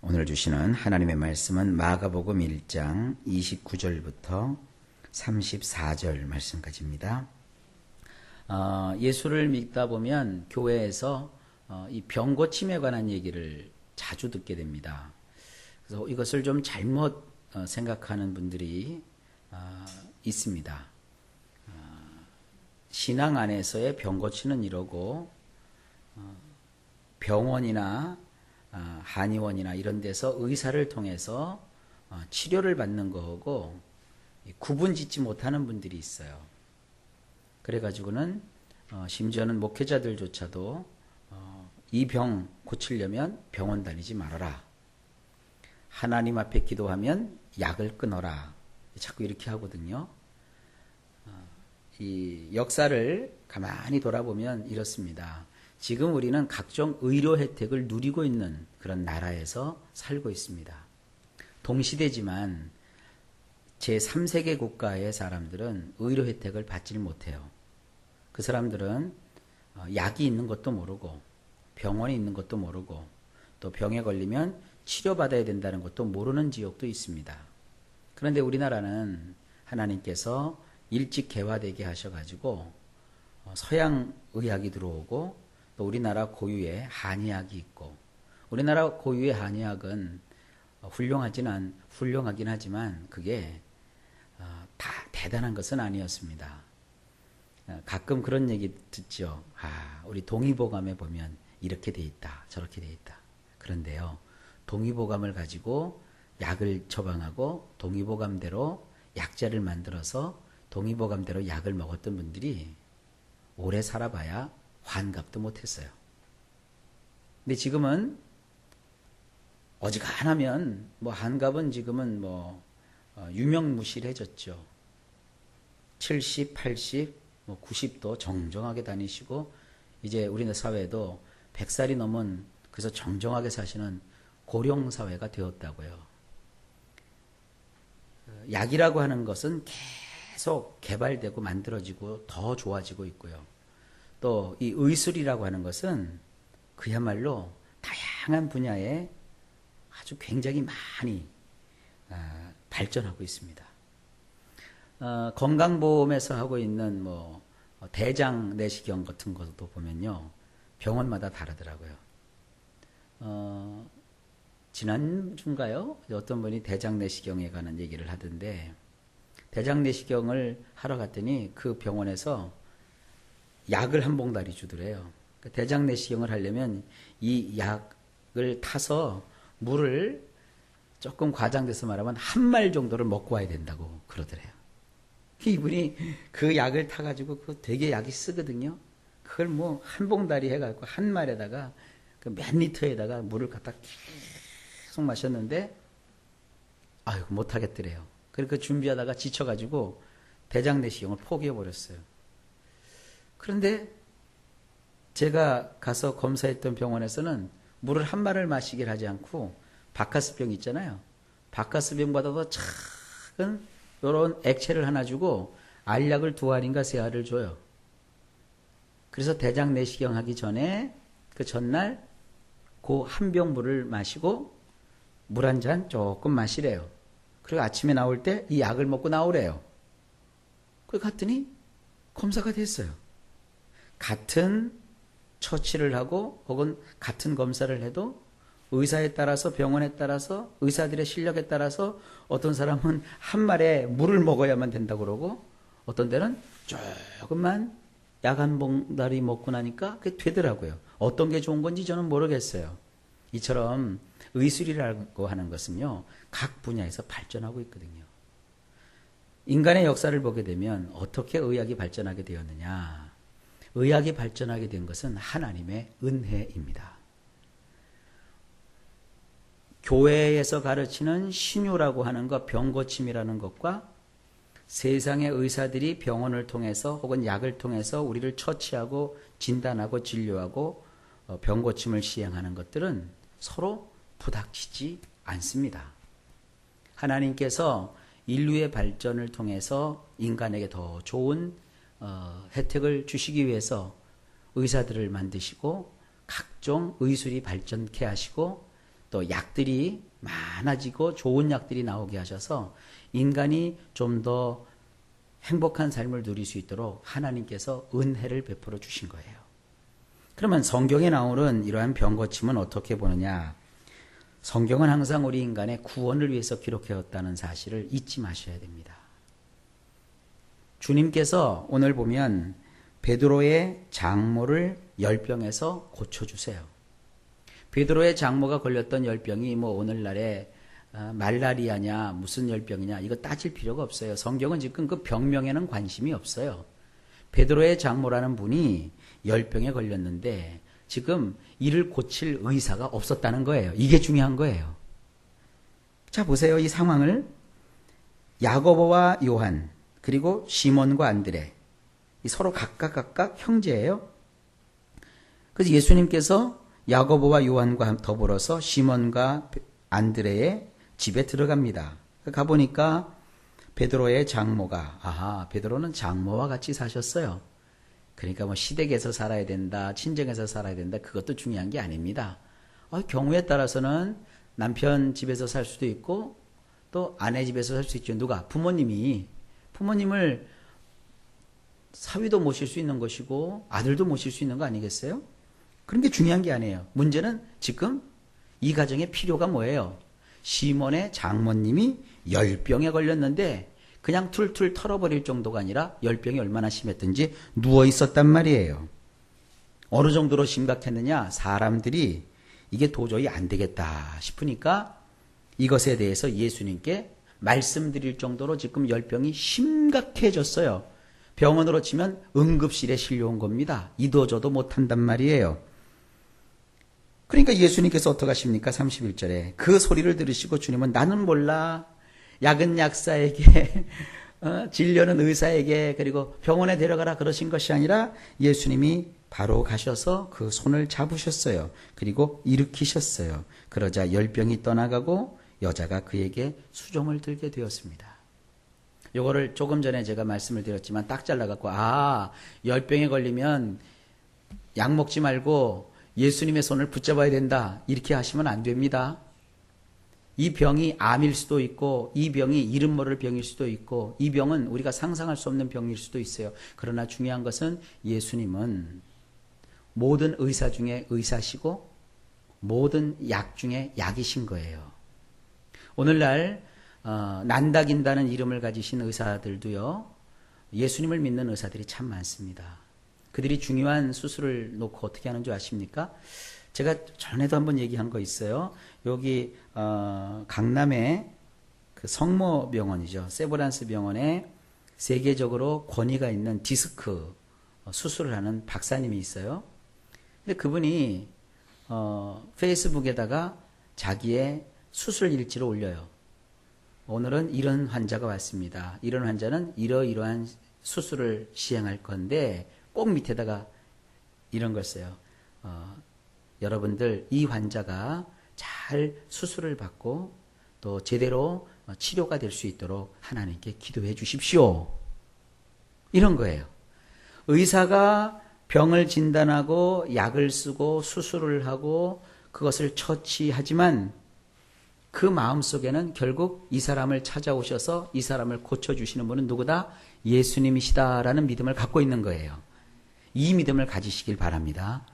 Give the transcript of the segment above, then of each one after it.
오늘 주시는 하나님의 말씀은 마가복음 1장 29절부터 34절 말씀까지입니다. 어, 예수를 믿다 보면 교회에서 어, 이 병 고침에 관한 얘기를 자주 듣게 됩니다. 그래서 이것을 좀 잘못 어, 생각하는 분들이 어, 있습니다. 어, 신앙 안에서의 병 고치는 이러고 어, 병원이나 아, 한의원이나 이런 데서 의사를 통해서 어, 치료를 받는 거하고 구분 짓지 못하는 분들이 있어요. 그래가지고는 어, 심지어는 목회자들조차도 어, 이병 고치려면 병원 다니지 말아라. 하나님 앞에 기도하면 약을 끊어라. 자꾸 이렇게 하거든요. 이 역사를 가만히 돌아보면 이렇습니다. 지금 우리는 각종 의료 혜택을 누리고 있는 그런 나라에서 살고 있습니다. 동시대지만 제3세계 국가의 사람들은 의료 혜택을 받질 못해요. 그 사람들은 어, 약이 있는 것도 모르고 병원이 있는 것도 모르고 또 병에 걸리면 치료받아야 된다는 것도 모르는 지역도 있습니다. 그런데 우리나라는 하나님께서 일찍 개화되게 하셔가지고 어, 서양 의학이 들어오고 또 우리나라 고유의 한의학이 있고 우리나라 고유의 한의학은 훌륭하지는 훌륭하긴 하지만 그게 어, 다 대단한 것은 아니었습니다. 어, 가끔 그런 얘기 듣죠. 아, 우리 동의보감에 보면 이렇게 돼 있다, 저렇게 돼 있다. 그런데요, 동의보감을 가지고 약을 처방하고 동의보감대로 약자를 만들어서 동의보감대로 약을 먹었던 분들이 오래 살아봐야 환갑도 못했어요. 근데 지금은 어지간하면 뭐 한갑은 지금은 뭐 어, 유명무실해졌죠. 70, 80, 뭐 90도 정정하게 다니시고 이제 우리나라 사회도 100살이 넘은 그래서 정정하게 사시는 고령 사회가 되었다고요. 어, 약이라고 하는 것은 계속 개발되고 만들어지고 더 좋아지고 있고요. 또 이 의술이라고 하는 것은 그야말로 다양한 분야에 아주 굉장히 많이 아, 발전하고 있습니다. 어, 건강보험에서 하고 있는 뭐 대장 내시경 같은 것도 보면요 병원마다 다르더라고요. 어, 지난 주인가요? 어떤 분이 대장 내시경에 관한 얘기를 하던데 대장 내시경을 하러 갔더니 그 병원에서 약을 한 봉다리 주더래요. 그 대장 내시경을 하려면 이 약을 타서 물을 조금 과장돼서 말하면 한 말 정도를 먹고 와야 된다고 그러더래요. 이분이 그 약을 타가지고 그 되게 약이 쓰거든요. 그걸 뭐 한 봉다리 해가지고 한 말에다가 그 몇 리터에다가 물을 갖다 계속 마셨는데 아유 못하겠더래요. 그래서 그 준비하다가 지쳐가지고 대장 내시경을 포기해 버렸어요. 그런데 제가 가서 검사했던 병원에서는 물을 한 말을 마시길 하지 않고 바카스병 있잖아요. 바카스병보다도 작은 이런 액체를 하나 주고 알약을 두 알인가 세 알을 줘요. 그래서 대장 내시경 하기 전에 그 전날 그 한 병 물을 마시고 물 한 잔 조금 마시래요. 그리고 아침에 나올 때 이 약을 먹고 나오래요. 그래 갔더니 검사가 됐어요. 같은 처치를 하고 혹은 같은 검사를 해도 의사에 따라서 병원에 따라서 의사들의 실력에 따라서 어떤 사람은 한 말에 물을 먹어야만 된다고 그러고 어떤 데는 조금만 약 한 봉다리 먹고 나니까 그게 되더라고요. 어떤 게 좋은 건지 저는 모르겠어요. 이처럼 의술이라고 하는 것은요, 각 분야에서 발전하고 있거든요. 인간의 역사를 보게 되면 어떻게 의학이 발전하게 되었느냐. 의학이 발전하게 된 것은 하나님의 은혜입니다. 교회에서 가르치는 신유라고 하는 것, 병고침이라는 것과 세상의 의사들이 병원을 통해서 혹은 약을 통해서 우리를 처치하고 진단하고 진료하고 어, 병고침을 시행하는 것들은 서로 부닥치지 않습니다. 하나님께서 인류의 발전을 통해서 인간에게 더 좋은 어, 혜택을 주시기 위해서 의사들을 만드시고 각종 의술이 발전케 하시고 또 약들이 많아지고 좋은 약들이 나오게 하셔서 인간이 좀 더 행복한 삶을 누릴 수 있도록 하나님께서 은혜를 베풀어 주신 거예요. 그러면 성경에 나오는 이러한 병 고침은 어떻게 보느냐? 성경은 항상 우리 인간의 구원을 위해서 기록해왔다는 사실을 잊지 마셔야 됩니다. 주님께서 오늘 보면 베드로의 장모를 열병에서 고쳐주세요. 베드로의 장모가 걸렸던 열병이 뭐 오늘날에 어, 말라리아냐 무슨 열병이냐 이거 따질 필요가 없어요. 성경은 지금 그 병명에는 관심이 없어요. 베드로의 장모라는 분이 열병에 걸렸는데 지금 이를 고칠 의사가 없었다는 거예요. 이게 중요한 거예요. 자 보세요. 이 상황을 야고보와 요한 그리고 시몬과 안드레 서로 각각 각각 형제예요. 그래서 예수님께서 야고보와 요한과 더불어서 시몬과 안드레의 집에 들어갑니다. 가보니까 베드로의 장모가 아하 베드로는 장모와 같이 사셨어요. 그러니까 뭐 시댁에서 살아야 된다, 친정에서 살아야 된다 그것도 중요한 게 아닙니다. 어, 경우에 따라서는 남편 집에서 살 수도 있고 또 아내 집에서 살 수 있죠. 누가 부모님이 부모님을 사위도 모실 수 있는 것이고 아들도 모실 수 있는 거 아니겠어요? 그런 게 중요한 게 아니에요. 문제는 지금 이 가정의 필요가 뭐예요? 시몬의 장모님이 열병에 걸렸는데 그냥 툴툴 털어버릴 정도가 아니라 열병이 얼마나 심했든지 누워 있었단 말이에요. 어느 정도로 심각했느냐? 사람들이 이게 도저히 안 되겠다 싶으니까 이것에 대해서 예수님께 말씀드릴 정도로 지금 열병이 심각해졌어요. 병원으로 치면 응급실에 실려온 겁니다. 이도저도 못한단 말이에요. 그러니까 예수님께서 어떻게 하십니까? 31절에. 그 소리를 들으시고 주님은 나는 몰라. 약은 약사에게, 어, 진료는 의사에게, 그리고 병원에 데려가라 그러신 것이 아니라 예수님이 바로 가셔서 그 손을 잡으셨어요. 그리고 일으키셨어요. 그러자 열병이 떠나가고 여자가 그에게 수종을 들게 되었습니다. 요거를 조금 전에 제가 말씀을 드렸지만 딱 잘라갖고, 아, 열병에 걸리면 약 먹지 말고 예수님의 손을 붙잡아야 된다. 이렇게 하시면 안 됩니다. 이 병이 암일 수도 있고, 이 병이 이름 모를 병일 수도 있고, 이 병은 우리가 상상할 수 없는 병일 수도 있어요. 그러나 중요한 것은 예수님은 모든 의사 중에 의사시고, 모든 약 중에 약이신 거예요. 오늘날 어, 난다긴다는 이름을 가지신 의사들도요, 예수님을 믿는 의사들이 참 많습니다. 그들이 중요한 수술을 놓고 어떻게 하는 줄 아십니까? 제가 전에도 한번 얘기한 거 있어요. 여기 어, 강남에 그 성모 병원이죠. 세브란스 병원에 세계적으로 권위가 있는 디스크 수술을 하는 박사님이 있어요. 근데 그분이 어, 페이스북에다가 자기의 수술 일지를 올려요. 오늘은 이런 환자가 왔습니다. 이런 환자는 이러이러한 수술을 시행할 건데 꼭 밑에다가 이런 걸 써요. 어, 여러분들 이 환자가 잘 수술을 받고 또 제대로 치료가 될 수 있도록 하나님께 기도해 주십시오. 이런 거예요. 의사가 병을 진단하고 약을 쓰고 수술을 하고 그것을 처치하지만 그 마음 속에는 결국 이 사람을 찾아오셔서 이 사람을 고쳐주시는 분은 누구다? 예수님이시다라는 믿음을 갖고 있는 거예요. 이 믿음을 가지시길 바랍니다.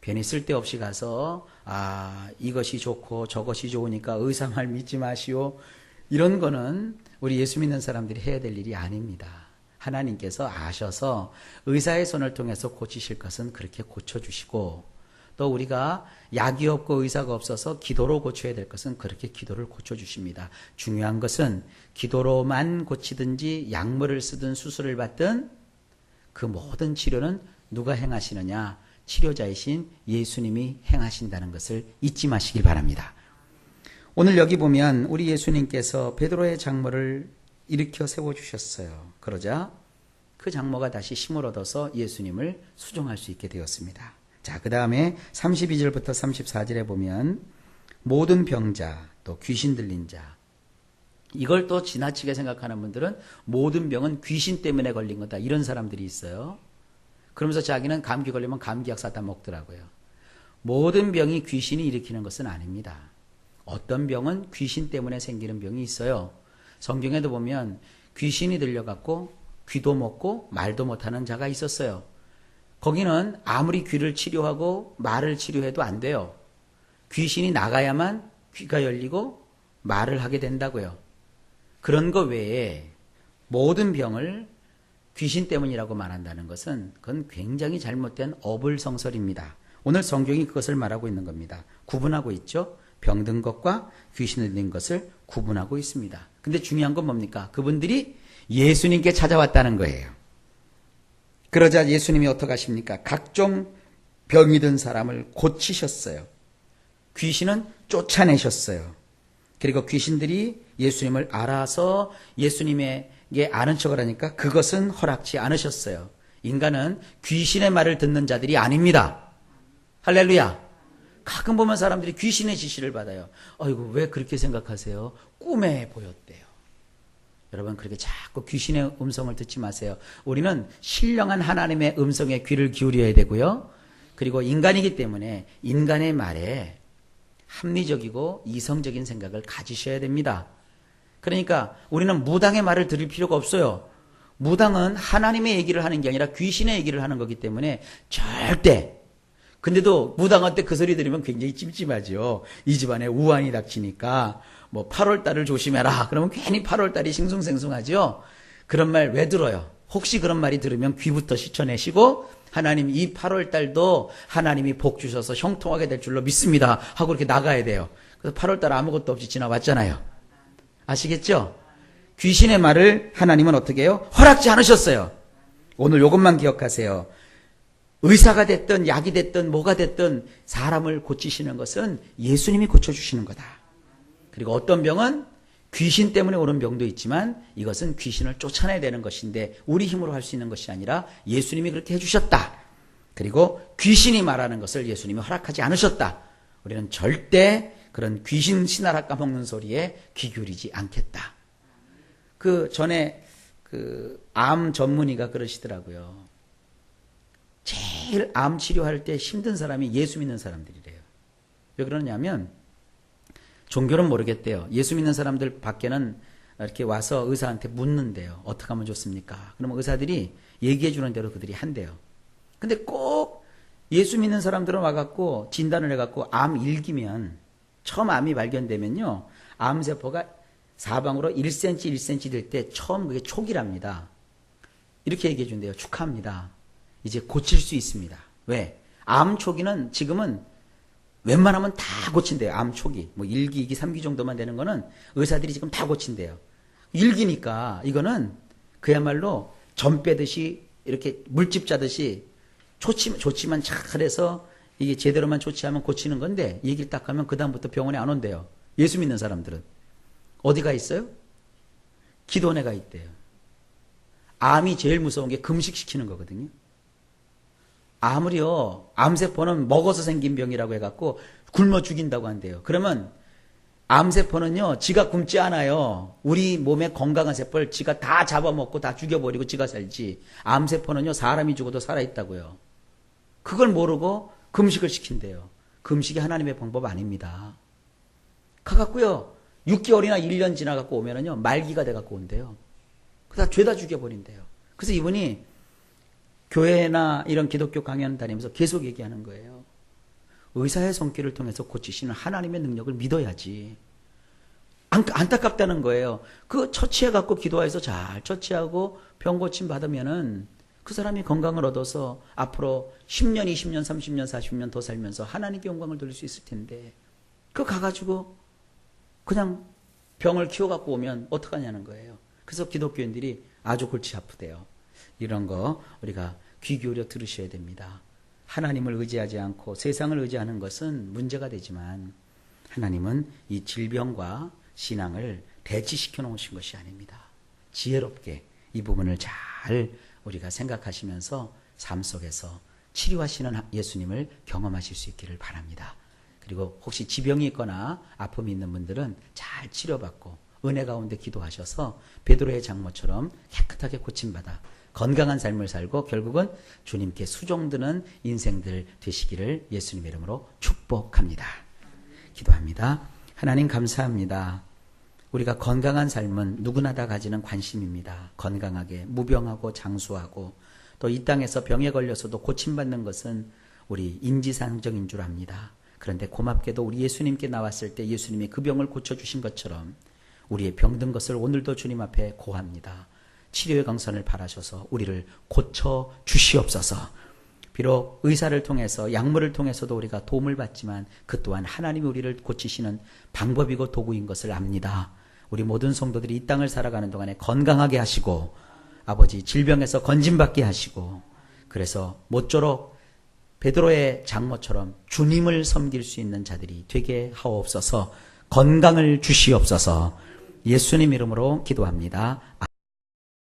괜히 쓸데없이 가서, 아, 이것이 좋고 저것이 좋으니까 의사 말 믿지 마시오. 이런 거는 우리 예수 믿는 사람들이 해야 될 일이 아닙니다. 하나님께서 아셔서 의사의 손을 통해서 고치실 것은 그렇게 고쳐주시고, 또 우리가 약이 없고 의사가 없어서 기도로 고쳐야 될 것은 그렇게 기도를 고쳐주십니다. 중요한 것은 기도로만 고치든지 약물을 쓰든 수술을 받든 그 모든 치료는 누가 행하시느냐? 치료자이신 예수님이 행하신다는 것을 잊지 마시길 바랍니다. 오늘 여기 보면 우리 예수님께서 베드로의 장모를 일으켜 세워 주셨어요. 그러자 그 장모가 다시 힘을 얻어서 예수님을 수종할 수 있게 되었습니다. 자, 그 다음에 32절부터 34절에 보면 모든 병자, 또 귀신 들린 자, 이걸 또 지나치게 생각하는 분들은 모든 병은 귀신 때문에 걸린 거다. 이런 사람들이 있어요. 그러면서 자기는 감기 걸리면 감기약 사다 먹더라고요. 모든 병이 귀신이 일으키는 것은 아닙니다. 어떤 병은 귀신 때문에 생기는 병이 있어요. 성경에도 보면 귀신이 들려갖고 귀도 먹고 말도 못하는 자가 있었어요. 거기는 아무리 귀를 치료하고 말을 치료해도 안 돼요. 귀신이 나가야만 귀가 열리고 말을 하게 된다고요. 그런 거 외에 모든 병을 귀신 때문이라고 말한다는 것은 그건 굉장히 잘못된 어불성설입니다. 오늘 성경이 그것을 말하고 있는 겁니다. 구분하고 있죠? 병든 것과 귀신을 들린 것을 구분하고 있습니다. 근데 중요한 건 뭡니까? 그분들이 예수님께 찾아왔다는 거예요. 그러자 예수님이 어떻게 하십니까? 각종 병이 든 사람을 고치셨어요. 귀신은 쫓아내셨어요. 그리고 귀신들이 예수님을 알아서 예수님에게 아는 척을 하니까 그것은 허락지 않으셨어요. 인간은 귀신의 말을 듣는 자들이 아닙니다. 할렐루야. 가끔 보면 사람들이 귀신의 지시를 받아요. 아이고, 왜 그렇게 생각하세요? 꿈에 보였대요. 여러분, 그렇게 자꾸 귀신의 음성을 듣지 마세요. 우리는 신령한 하나님의 음성에 귀를 기울여야 되고요. 그리고 인간이기 때문에 인간의 말에 합리적이고 이성적인 생각을 가지셔야 됩니다. 그러니까 우리는 무당의 말을 들을 필요가 없어요. 무당은 하나님의 얘기를 하는 게 아니라 귀신의 얘기를 하는 거기 때문에 절대 근데도 무당한테 그 소리 들으면 굉장히 찜찜하죠. 이 집안에 우환이 닥치니까 뭐 8월 달을 조심해라. 그러면 괜히 8월 달이 싱숭생숭하죠. 그런 말 왜 들어요? 혹시 그런 말이 들으면 귀부터 씻어내시고 하나님 이 8월 달도 하나님이 복 주셔서 형통하게 될 줄로 믿습니다. 하고 이렇게 나가야 돼요. 그래서 8월 달 아무것도 없이 지나왔잖아요. 아시겠죠? 귀신의 말을 하나님은 어떻게 해요? 허락지 않으셨어요. 오늘 이것만 기억하세요. 의사가 됐든 약이 됐든 뭐가 됐든 사람을 고치시는 것은 예수님이 고쳐주시는 거다. 그리고 어떤 병은 귀신 때문에 오는 병도 있지만 이것은 귀신을 쫓아내야 되는 것인데 우리 힘으로 할 수 있는 것이 아니라 예수님이 그렇게 해주셨다. 그리고 귀신이 말하는 것을 예수님이 허락하지 않으셨다. 우리는 절대 그런 귀신 신하라 까먹는 소리에 귀 기울이지 않겠다. 그 전에 그 암 전문의가 그러시더라고요. 제일 암 치료할 때 힘든 사람이 예수 믿는 사람들이래요. 왜 그러냐면 종교는 모르겠대요. 예수 믿는 사람들 밖에는 이렇게 와서 의사한테 묻는데요. 어떻게 하면 좋습니까? 그러면 의사들이 얘기해 주는 대로 그들이 한대요. 근데 꼭 예수 믿는 사람들은 와갖고 진단을 해갖고 암 일기면 처음 암이 발견되면요. 암세포가 사방으로 1cm, 1cm 될 때 처음 그게 초기랍니다. 이렇게 얘기해 준대요. 축하합니다. 이제 고칠 수 있습니다. 왜? 암 초기는 지금은 웬만하면 다 고친대요. 암 초기. 뭐 1기, 2기, 3기 정도만 되는 거는 의사들이 지금 다 고친대요. 1기니까 이거는 그야말로 점 빼듯이 이렇게 물집 짜듯이 좋지, 좋지만 잘해서 이게 제대로만 조치하면 고치는 건데 얘기를 딱 하면 그다음부터 병원에 안 온대요. 예수 믿는 사람들은. 어디가 있어요? 기도원에 가 있대요. 암이 제일 무서운 게 금식시키는 거거든요. 아무리요, 암세포는 먹어서 생긴 병이라고 해갖고 굶어 죽인다고 한대요. 그러면 암세포는요, 지가 굶지 않아요. 우리 몸의 건강한 세포를 지가 다 잡아먹고 다 죽여버리고 지가 살지. 암세포는요, 사람이 죽어도 살아있다고요. 그걸 모르고 금식을 시킨대요. 금식이 하나님의 방법 아닙니다. 가갖고요, 6개월이나 1년 지나갖고 오면은요, 말기가 돼갖고 온대요. 그다 죄다 죽여버린대요. 그래서 이분이 교회나 이런 기독교 강연 다니면서 계속 얘기하는 거예요. 의사의 손길을 통해서 고치시는 하나님의 능력을 믿어야지. 안, 안타깝다는 거예요. 그 처치해갖고 기도해서 잘 처치하고 병 고침 받으면은 그 사람이 건강을 얻어서 앞으로 10년, 20년, 30년, 40년 더 살면서 하나님께 영광을 돌릴 수 있을 텐데 그 가가지고 그냥 병을 키워갖고 오면 어떡하냐는 거예요. 그래서 기독교인들이 아주 골치 아프대요. 이런 거 우리가 귀 기울여 들으셔야 됩니다. 하나님을 의지하지 않고 세상을 의지하는 것은 문제가 되지만 하나님은 이 질병과 신앙을 대치시켜 놓으신 것이 아닙니다. 지혜롭게 이 부분을 잘 우리가 생각하시면서 삶 속에서 치료하시는 예수님을 경험하실 수 있기를 바랍니다. 그리고 혹시 지병이 있거나 아픔이 있는 분들은 잘 치료받고 은혜 가운데 기도하셔서 베드로의 장모처럼 깨끗하게 고침받아 건강한 삶을 살고 결국은 주님께 수종드는 인생들 되시기를 예수님의 이름으로 축복합니다. 기도합니다. 하나님 감사합니다. 우리가 건강한 삶은 누구나 다 가지는 관심입니다. 건강하게 무병하고 장수하고 또 이 땅에서 병에 걸려서도 고침받는 것은 우리 인지상정인 줄 압니다. 그런데 고맙게도 우리 예수님께 나왔을 때 예수님이 그 병을 고쳐주신 것처럼 우리의 병든 것을 오늘도 주님 앞에 고합니다. 치료의 강선을 바라셔서 우리를 고쳐 주시옵소서. 비록 의사를 통해서 약물을 통해서도 우리가 도움을 받지만 그 또한 하나님이 우리를 고치시는 방법이고 도구인 것을 압니다. 우리 모든 성도들이 이 땅을 살아가는 동안에 건강하게 하시고 아버지 질병에서 건진받게 하시고 그래서 모쪼록 베드로의 장모처럼 주님을 섬길 수 있는 자들이 되게 하옵소서 건강을 주시옵소서 예수님 이름으로 기도합니다.